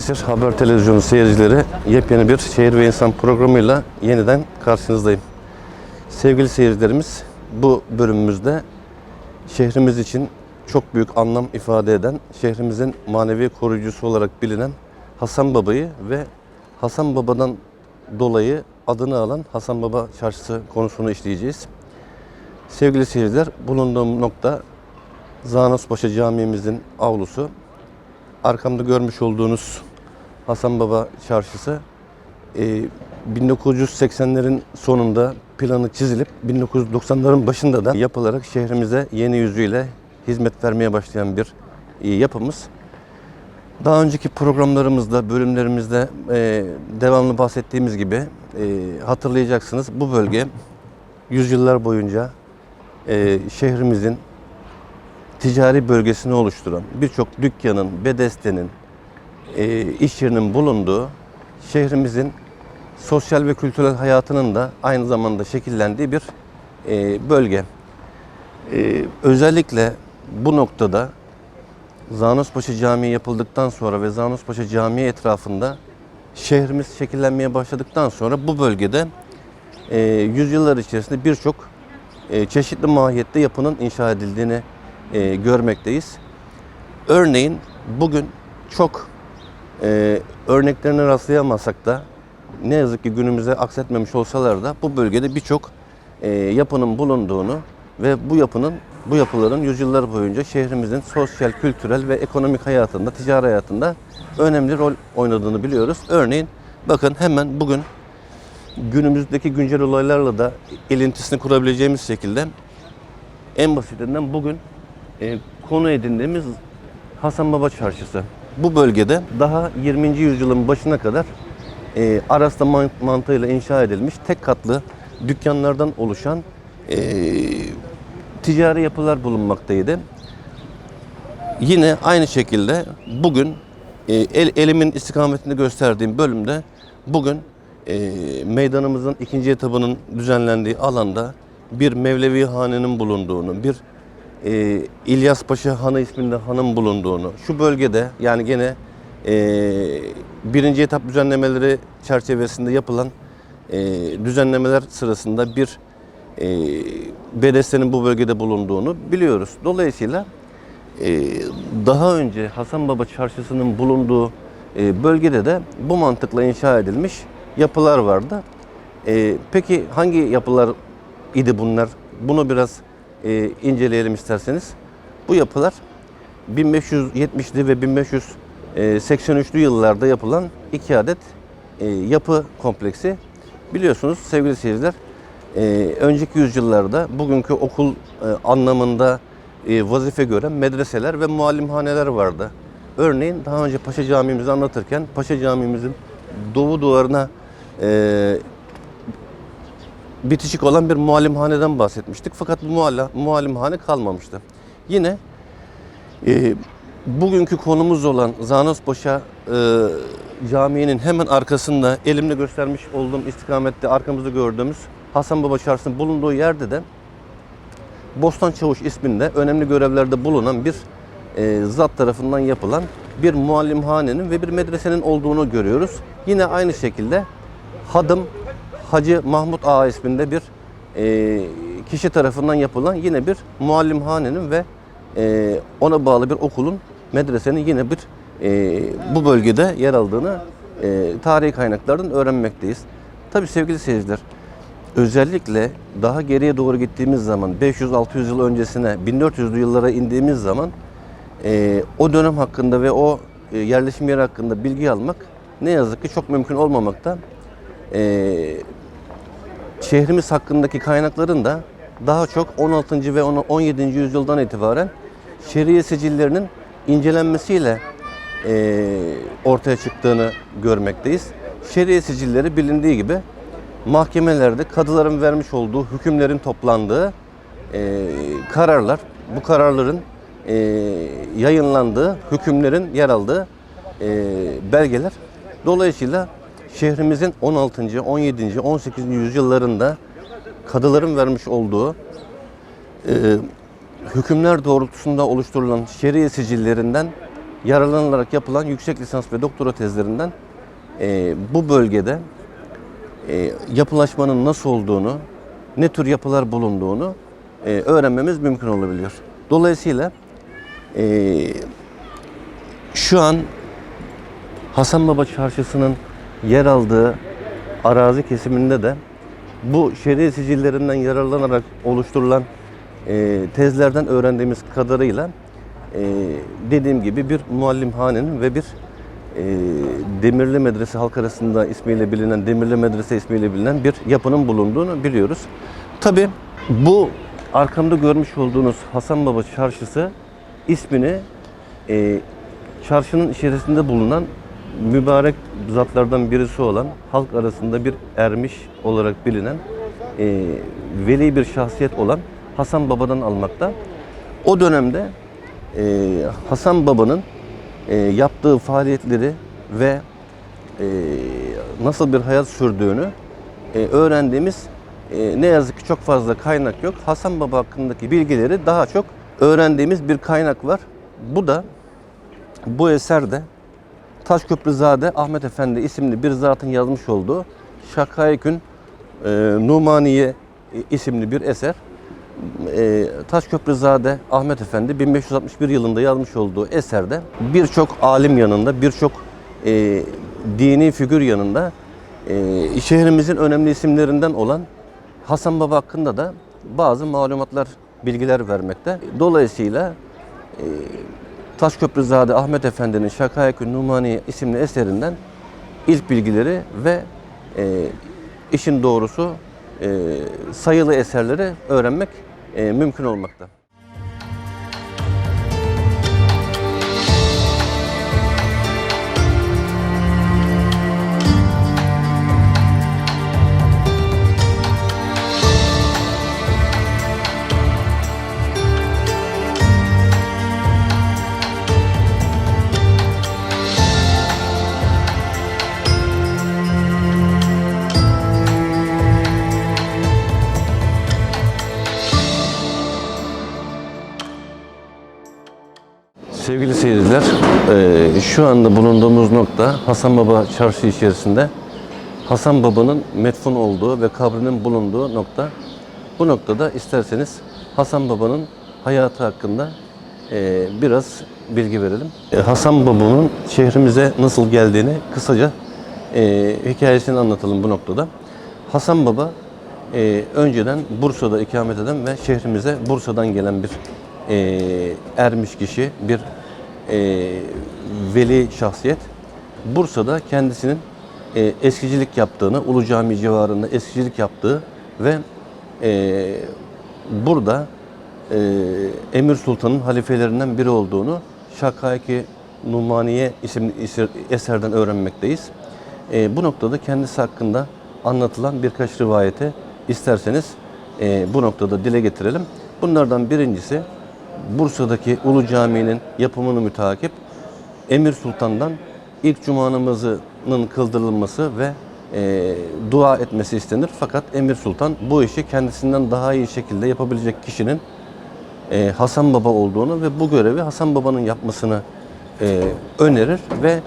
Balıkesir Haber Televizyonu seyircileri yepyeni bir şehir ve insan programıyla yeniden karşınızdayım. Sevgili seyircilerimiz bu bölümümüzde şehrimiz için çok büyük anlam ifade eden şehrimizin manevi koruyucusu olarak bilinen Hasan Baba'yı ve Hasan Baba'dan dolayı adını alan Hasan Baba Çarşısı konusunu işleyeceğiz. Sevgili seyirciler bulunduğum nokta Zanospaşa Camimizin avlusu. Arkamda görmüş olduğunuz Hasan Baba Çarşısı e, 1980'lerin sonunda planı çizilip 1990'ların başında da yapılarak şehrimize yeni yüzüyle hizmet vermeye başlayan bir e, yapımız. Daha önceki programlarımızda, bölümlerimizde e, devamlı bahsettiğimiz gibi e, hatırlayacaksınız bu bölge yüzyıllar boyunca e, şehrimizin ticari bölgesini oluşturan birçok dükkanın, bedestenin, e, iş yerinin bulunduğu şehrimizin sosyal ve kültürel hayatının da aynı zamanda şekillendiği bir e, bölge. E, özellikle bu noktada Zanospaşa Camii yapıldıktan sonra ve Zanospaşa Camii etrafında şehrimiz şekillenmeye başladıktan sonra bu bölgede e, yüzyıllar içerisinde birçok e, çeşitli mahiyette yapının inşa edildiğini e, görmekteyiz. Örneğin bugün çok e, örneklerine rastlayamasak da ne yazık ki günümüze aksetmemiş olsalar da bu bölgede birçok e, yapının bulunduğunu ve bu yapının bu yapıların yüzyıllar boyunca şehrimizin sosyal, kültürel ve ekonomik hayatında, ticari hayatında önemli rol oynadığını biliyoruz. Örneğin bakın hemen bugün günümüzdeki güncel olaylarla da ilintisini kurabileceğimiz şekilde en basitinden bugün e, konu edindiğimiz Hasan Baba Çarşısı. Bu bölgede daha 20. yüzyılın başına kadar e, Arasta man- mantığıyla inşa edilmiş tek katlı dükkanlardan oluşan e, ticari yapılar bulunmaktaydı. Yine aynı şekilde bugün e, el, elimin istikametini gösterdiğim bölümde bugün e, meydanımızın ikinci etabının düzenlendiği alanda bir Mevlevi hanenin bulunduğunu, bir e, İlyas Paşa Hanı isminde hanın bulunduğunu, şu bölgede yani gene e, birinci etap düzenlemeleri çerçevesinde yapılan e, düzenlemeler sırasında bir e, bedestenin bu bölgede bulunduğunu biliyoruz. Dolayısıyla e, daha önce Hasan Baba Çarşısı'nın bulunduğu e, bölgede de bu mantıkla inşa edilmiş yapılar vardı. E, peki hangi yapılar idi bunlar? Bunu biraz e, inceleyelim isterseniz. Bu yapılar 1570'li ve 1583'lü yıllarda yapılan iki adet e, yapı kompleksi. Biliyorsunuz sevgili seyirciler, e, önceki yüzyıllarda bugünkü okul e, anlamında e, vazife gören medreseler ve muallimhaneler vardı. Örneğin daha önce Paşa Camimizi anlatırken Paşa Camimizin doğu duvarına e, bitişik olan bir muallimhaneden bahsetmiştik. Fakat bu mualla, muallimhane kalmamıştı. Yine e, bugünkü konumuz olan Zanospaşa e, Camii'nin hemen arkasında elimle göstermiş olduğum istikamette arkamızda gördüğümüz Hasan Baba Çarşısı'nın bulunduğu yerde de Bostan Çavuş isminde önemli görevlerde bulunan bir e, zat tarafından yapılan bir muallimhanenin ve bir medresenin olduğunu görüyoruz. Yine aynı şekilde Hadım Hacı Mahmut Ağa isminde bir e, kişi tarafından yapılan yine bir muallimhanenin ve e, ona bağlı bir okulun, medresenin yine bir e, bu bölgede yer aldığını e, tarihi kaynaklardan öğrenmekteyiz. Tabii sevgili seyirciler, özellikle daha geriye doğru gittiğimiz zaman 500-600 yıl öncesine 1400'lü yıllara indiğimiz zaman e, o dönem hakkında ve o e, yerleşim yeri hakkında bilgi almak ne yazık ki çok mümkün olmamakta. E, şehrimiz hakkındaki kaynakların da daha çok 16. ve 17. yüzyıldan itibaren şeriye sicillerinin incelenmesiyle e, ortaya çıktığını görmekteyiz. Şeriye sicilleri bilindiği gibi mahkemelerde kadıların vermiş olduğu hükümlerin toplandığı e, kararlar, bu kararların e, yayınlandığı, hükümlerin yer aldığı e, belgeler. Dolayısıyla şehrimizin 16. 17. 18. yüzyıllarında kadıların vermiş olduğu e, hükümler doğrultusunda oluşturulan şeriye sicillerinden yararlanılarak yapılan yüksek lisans ve doktora tezlerinden e, bu bölgede e, yapılaşmanın nasıl olduğunu, ne tür yapılar bulunduğunu e, öğrenmemiz mümkün olabiliyor. Dolayısıyla e, şu an Hasan Baba Çarşısı'nın yer aldığı arazi kesiminde de bu şehri sicillerinden yararlanarak oluşturulan e, tezlerden öğrendiğimiz kadarıyla e, dediğim gibi bir muallimhanenin ve bir e, Demirli Medrese halk arasında ismiyle bilinen Demirli Medrese ismiyle bilinen bir yapının bulunduğunu biliyoruz. Tabi bu arkamda görmüş olduğunuz Hasan Baba Çarşısı ismini e, çarşının içerisinde bulunan mübarek zatlardan birisi olan halk arasında bir ermiş olarak bilinen e, veli bir şahsiyet olan Hasan Baba'dan almakta. O dönemde e, Hasan Baba'nın e, yaptığı faaliyetleri ve e, nasıl bir hayat sürdüğünü e, öğrendiğimiz e, ne yazık ki çok fazla kaynak yok. Hasan Baba hakkındaki bilgileri daha çok öğrendiğimiz bir kaynak var. Bu da bu eserde Taşköprüzade Ahmet Efendi isimli bir zatın yazmış olduğu Şakayekün e, Numaniye isimli bir eser. E, Taşköprüzade Ahmet Efendi 1561 yılında yazmış olduğu eserde birçok alim yanında, birçok e, dini figür yanında e, şehrimizin önemli isimlerinden olan Hasan Baba hakkında da bazı malumatlar, bilgiler vermekte. Dolayısıyla e, Taşköprüzade Ahmet Efendi'nin Şakayekü Numani isimli eserinden ilk bilgileri ve e, işin doğrusu e, sayılı eserleri öğrenmek e, mümkün olmakta. Seyirciler, e, şu anda bulunduğumuz nokta Hasan Baba Çarşı içerisinde Hasan Baba'nın metfun olduğu ve kabrinin bulunduğu nokta. Bu noktada isterseniz Hasan Baba'nın hayatı hakkında e, biraz bilgi verelim. E, Hasan Baba'nın şehrimize nasıl geldiğini kısaca e, hikayesini anlatalım bu noktada. Hasan Baba önceden Bursa'da ikamet eden ve şehrimize Bursa'dan gelen bir ermiş kişi, bir e, veli şahsiyet. Bursa'da kendisinin e, eskicilik yaptığını, Ulu Cami civarında eskicilik yaptığı ve e, burada e, Emir Sultan'ın halifelerinden biri olduğunu Şakayki Numaniye isimli eser- eserden öğrenmekteyiz. E, bu noktada kendisi hakkında anlatılan birkaç rivayete isterseniz e, bu noktada dile getirelim. Bunlardan birincisi Bursa'daki Ulu Cami'nin yapımını mütakip Emir Sultan'dan ilk cuma namazının kıldırılması ve e, dua etmesi istenir. Fakat Emir Sultan bu işi kendisinden daha iyi şekilde yapabilecek kişinin e, Hasan Baba olduğunu ve bu görevi Hasan Baba'nın yapmasını e, önerir ve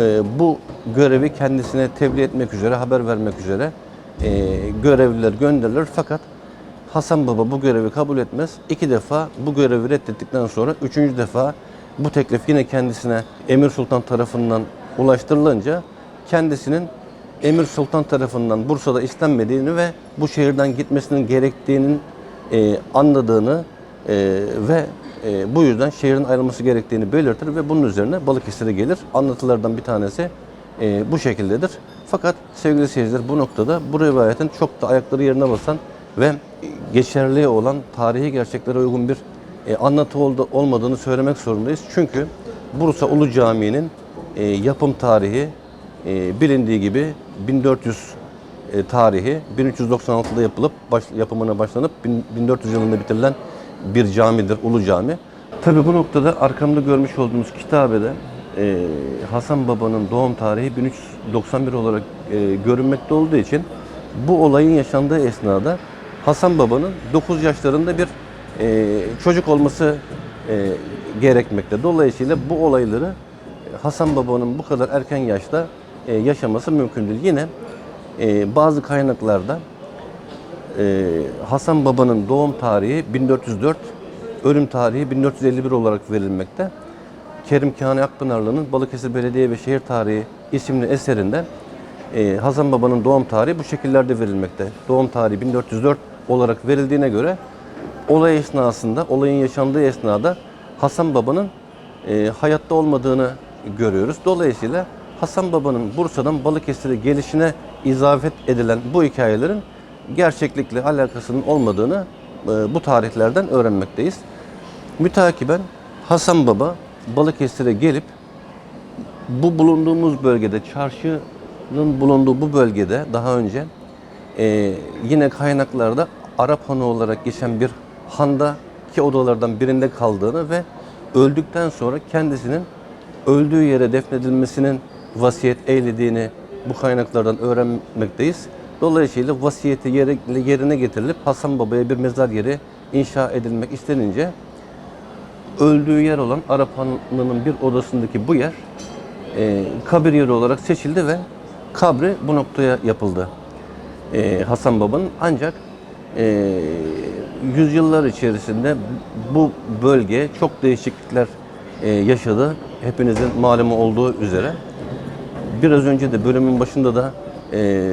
e, bu görevi kendisine tebliğ etmek üzere, haber vermek üzere e, görevliler gönderilir. Fakat Hasan Baba bu görevi kabul etmez. İki defa bu görevi reddettikten sonra üçüncü defa bu teklif yine kendisine Emir Sultan tarafından ulaştırılınca kendisinin Emir Sultan tarafından Bursa'da istenmediğini ve bu şehirden gitmesinin gerektiğinin e, anladığını e, ve e, bu yüzden şehrin ayrılması gerektiğini belirtir ve bunun üzerine Balıkesir'e gelir. Anlatılardan bir tanesi e, bu şekildedir. Fakat sevgili seyirciler bu noktada bu rivayetin çok da ayakları yerine basan ve geçerli olan tarihi gerçeklere uygun bir e, anlatı oldu, olmadığını söylemek zorundayız. Çünkü Bursa Ulu Camii'nin e, yapım tarihi e, bilindiği gibi 1400 e, tarihi 1396'da yapılıp baş, yapımına başlanıp bin- 1400 yılında bitirilen bir camidir Ulu Cami. Tabi bu noktada arkamda görmüş olduğumuz kitabede e, Hasan Baba'nın doğum tarihi 1391 olarak e, görünmekte olduğu için bu olayın yaşandığı esnada Hasan Baba'nın 9 yaşlarında bir e, çocuk olması e, gerekmekte. Dolayısıyla bu olayları e, Hasan Baba'nın bu kadar erken yaşta e, yaşaması mümkün değil. Yine e, bazı kaynaklarda e, Hasan Baba'nın doğum tarihi 1404, ölüm tarihi 1451 olarak verilmekte. Kerim Kani Akpınarlı'nın Balıkesir Belediye ve Şehir Tarihi isimli eserinde e, Hasan Baba'nın doğum tarihi bu şekillerde verilmekte. Doğum tarihi 1404 olarak verildiğine göre olay esnasında, olayın yaşandığı esnada Hasan Baba'nın e, hayatta olmadığını görüyoruz. Dolayısıyla Hasan Baba'nın Bursa'dan Balıkesir'e gelişine izafet edilen bu hikayelerin gerçeklikle alakasının olmadığını e, bu tarihlerden öğrenmekteyiz. Mütakiben Hasan Baba Balıkesir'e gelip bu bulunduğumuz bölgede, çarşının bulunduğu bu bölgede daha önce e, yine kaynaklarda Arap Hanı olarak geçen bir handa ki odalardan birinde kaldığını ve öldükten sonra kendisinin öldüğü yere defnedilmesinin vasiyet eylediğini bu kaynaklardan öğrenmekteyiz. Dolayısıyla vasiyeti yerine getirilip Hasan Baba'ya bir mezar yeri inşa edilmek istenince öldüğü yer olan Arap Hanı'nın bir odasındaki bu yer e, kabir yeri olarak seçildi ve kabri bu noktaya yapıldı. E, Hasan Baba'nın ancak e, yüzyıllar içerisinde bu bölge çok değişiklikler e, yaşadı. Hepinizin malumu olduğu üzere. Biraz önce de bölümün başında da e,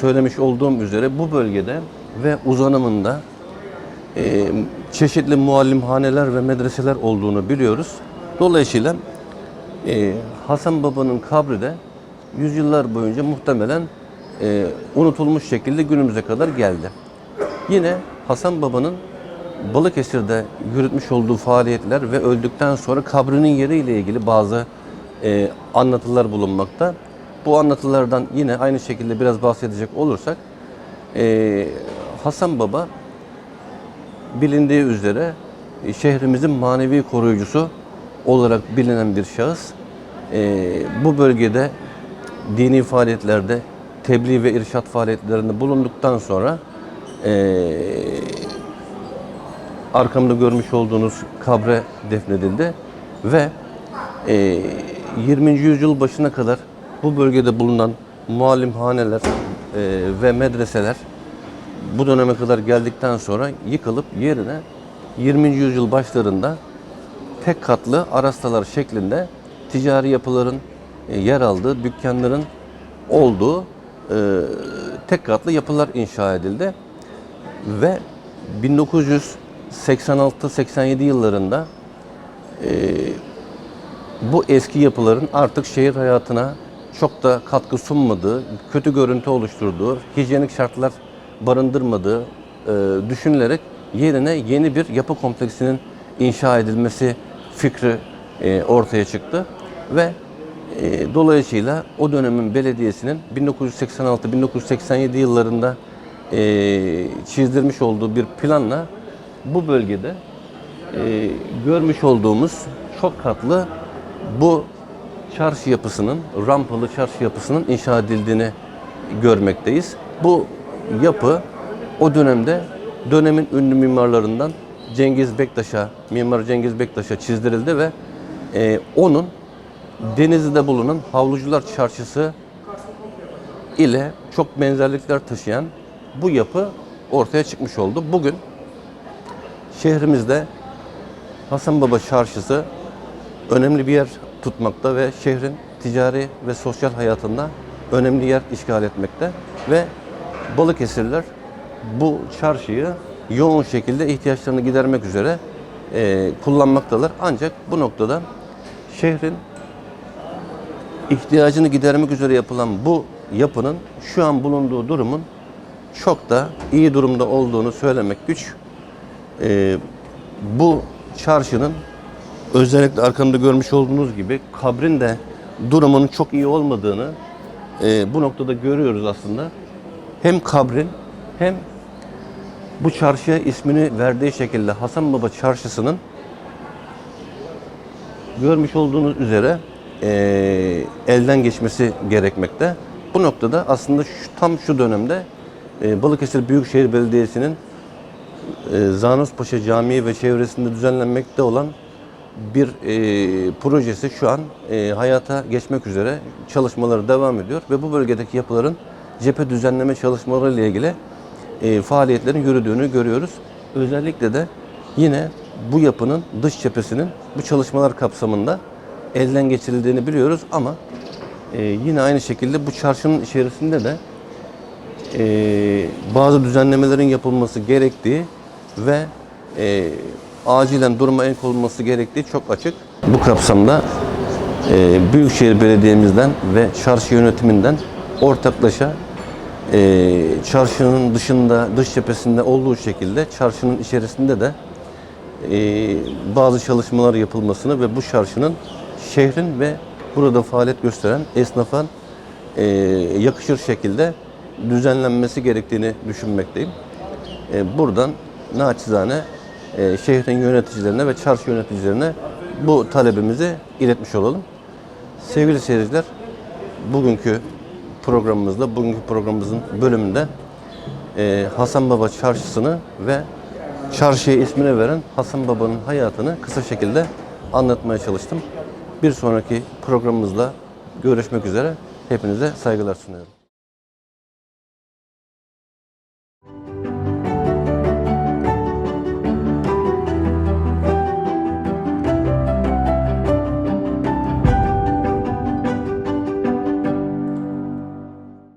söylemiş olduğum üzere bu bölgede ve uzanımında e, çeşitli muallimhaneler ve medreseler olduğunu biliyoruz. Dolayısıyla e, Hasan Baba'nın kabri de yüzyıllar boyunca muhtemelen e, unutulmuş şekilde günümüze kadar geldi. Yine Hasan Baba'nın Balıkesir'de yürütmüş olduğu faaliyetler ve öldükten sonra kabrinin yeriyle ilgili bazı e, anlatılar bulunmakta. Bu anlatılardan yine aynı şekilde biraz bahsedecek olursak e, Hasan Baba bilindiği üzere e, şehrimizin manevi koruyucusu olarak bilinen bir şahıs. E, bu bölgede dini faaliyetlerde tebliğ ve irşat faaliyetlerinde bulunduktan sonra e, arkamda görmüş olduğunuz kabre defnedildi ve e, 20. yüzyıl başına kadar bu bölgede bulunan muallimhaneler e, ve medreseler bu döneme kadar geldikten sonra yıkılıp yerine 20. yüzyıl başlarında tek katlı arastalar şeklinde ticari yapıların yer aldığı, dükkanların olduğu tek katlı yapılar inşa edildi. Ve 1986-87 yıllarında e, bu eski yapıların artık şehir hayatına çok da katkı sunmadığı, kötü görüntü oluşturduğu, hijyenik şartlar barındırmadığı e, düşünülerek yerine yeni bir yapı kompleksinin inşa edilmesi fikri e, ortaya çıktı ve e, dolayısıyla o dönemin belediyesinin 1986-1987 yıllarında e, çizdirmiş olduğu bir planla bu bölgede e, görmüş olduğumuz çok katlı bu çarşı yapısının, rampalı çarşı yapısının inşa edildiğini görmekteyiz. Bu yapı o dönemde dönemin ünlü mimarlarından Cengiz Bektaş'a, Mimar Cengiz Bektaş'a çizdirildi ve e, onun Denizli'de bulunan Havlucular Çarşısı ile çok benzerlikler taşıyan bu yapı ortaya çıkmış oldu. Bugün şehrimizde Hasan Baba Çarşısı önemli bir yer tutmakta ve şehrin ticari ve sosyal hayatında önemli yer işgal etmekte ve Balıkesirliler bu çarşıyı yoğun şekilde ihtiyaçlarını gidermek üzere e, kullanmaktalar. Ancak bu noktada şehrin ihtiyacını gidermek üzere yapılan bu yapının şu an bulunduğu durumun çok da iyi durumda olduğunu söylemek güç. Ee, bu çarşının özellikle arkamda görmüş olduğunuz gibi kabrin de durumunun çok iyi olmadığını e, bu noktada görüyoruz aslında. Hem kabrin hem bu çarşıya ismini verdiği şekilde Hasan Baba Çarşısı'nın görmüş olduğunuz üzere eee, elden geçmesi gerekmekte. Bu noktada aslında şu, tam şu dönemde eee, Balıkesir Büyükşehir Belediyesi'nin eee Zanos Paşa Camii ve çevresinde düzenlenmekte olan bir e, projesi şu an e, hayata geçmek üzere çalışmaları devam ediyor ve bu bölgedeki yapıların cephe düzenleme çalışmaları ile ilgili e, faaliyetlerin yürüdüğünü görüyoruz. Özellikle de yine bu yapının dış cephesinin bu çalışmalar kapsamında elden geçirildiğini biliyoruz ama e, yine aynı şekilde bu çarşının içerisinde de e, bazı düzenlemelerin yapılması gerektiği ve e, acilen duruma el konulması gerektiği çok açık. Bu kapsamda e, Büyükşehir Belediye'mizden ve çarşı yönetiminden ortaklaşa e, çarşının dışında, dış cephesinde olduğu şekilde çarşının içerisinde de e, bazı çalışmalar yapılmasını ve bu çarşının şehrin ve burada faaliyet gösteren esnafın e, yakışır şekilde düzenlenmesi gerektiğini düşünmekteyim. E, buradan naçizane e, şehrin yöneticilerine ve çarşı yöneticilerine bu talebimizi iletmiş olalım. Sevgili seyirciler, bugünkü programımızda, bugünkü programımızın bölümünde e, Hasan Baba Çarşısı'nı ve çarşıya ismini veren Hasan Baba'nın hayatını kısa şekilde anlatmaya çalıştım. Bir sonraki programımızda görüşmek üzere. Hepinize saygılar sunuyorum.